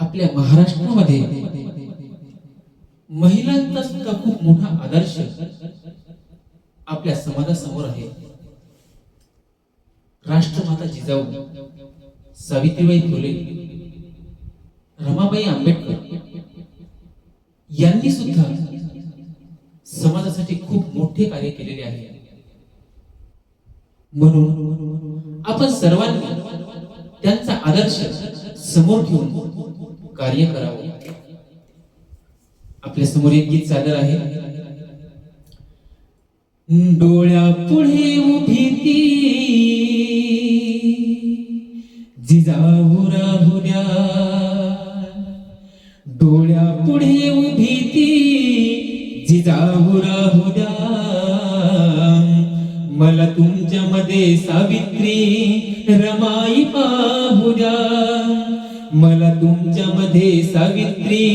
आपल्या महाराष्ट्रामध्ये महिलांचा सुद्धा खूप मोठा आदर्श आपल्या समाजासमोर आहे. राष्ट्रमाता जिजाऊ सावित्रीबाई फुले रमाबाई आंबेडकर यांनी सुद्धा समाजासाठी खूप मोठे कार्य केलेले आहे. म्हणून आपण सर्वांनी त्यांचा आदर्श समोर घेऊन कार्य करावं. आपल्यासमोर एक गीत सादर आहे. डोळ्या पुढे उभी ती जिजाऊ राहू द्या डोळ्या पुढे उभी ती जिजाऊ राहू द्या मला तुमच्या मध्ये सावित्री रमाई पाहू द्या मला तुमच्या मध्ये सावित्री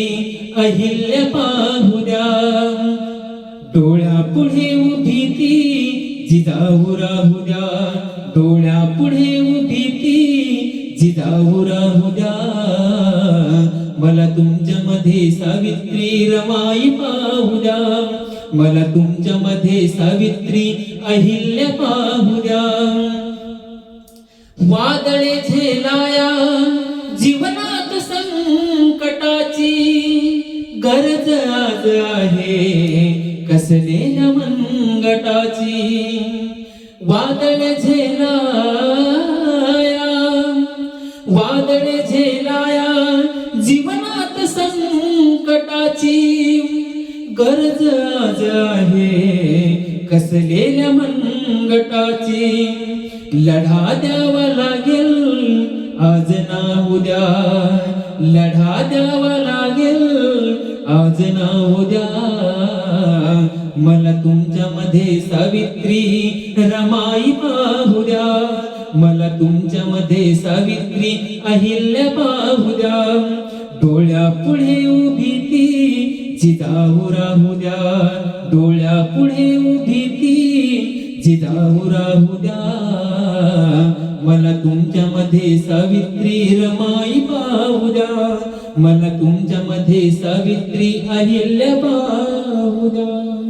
अहिल्य पाहू द्या. डोळ्या पुढे उभी ती जिजाऊ राहू द्या. डोळ्या पुढे उभी ती जिजाऊ राहू द्या. मला तुमच्या मध्ये सावित्री रमाई पाहू द्या. मला तुमच्या मध्ये सावित्री अहिल्य पाहू द्या. वादळे झेलाया गरज आज आहे. कसलेल्या मंगटाची वादळ झेलाया. वादळ झेलाया जीवनात संकटाची गरज आज आहे. कसलेल्या मंगटाची लढा द्यावा लागेल. आज ना उद्या लढा द्यावा लागेल. आज नाव उद्या मला तुमच्या मध्ये सावित्री रमाई पाहू द्या. मला तुमच्या मध्ये सावित्री अहिल्या पाहू द्या. डोळ्या पुढे उभी ती जिजाऊ राहू द्या. डोळ्या पुढे उभी ती जिजाऊ राहू द्या. मला तुमच्या मध्ये सावित्री रमाई पाहू द्या मला तुमच्या मध्ये सावित्री अहिल्या पाहू द्या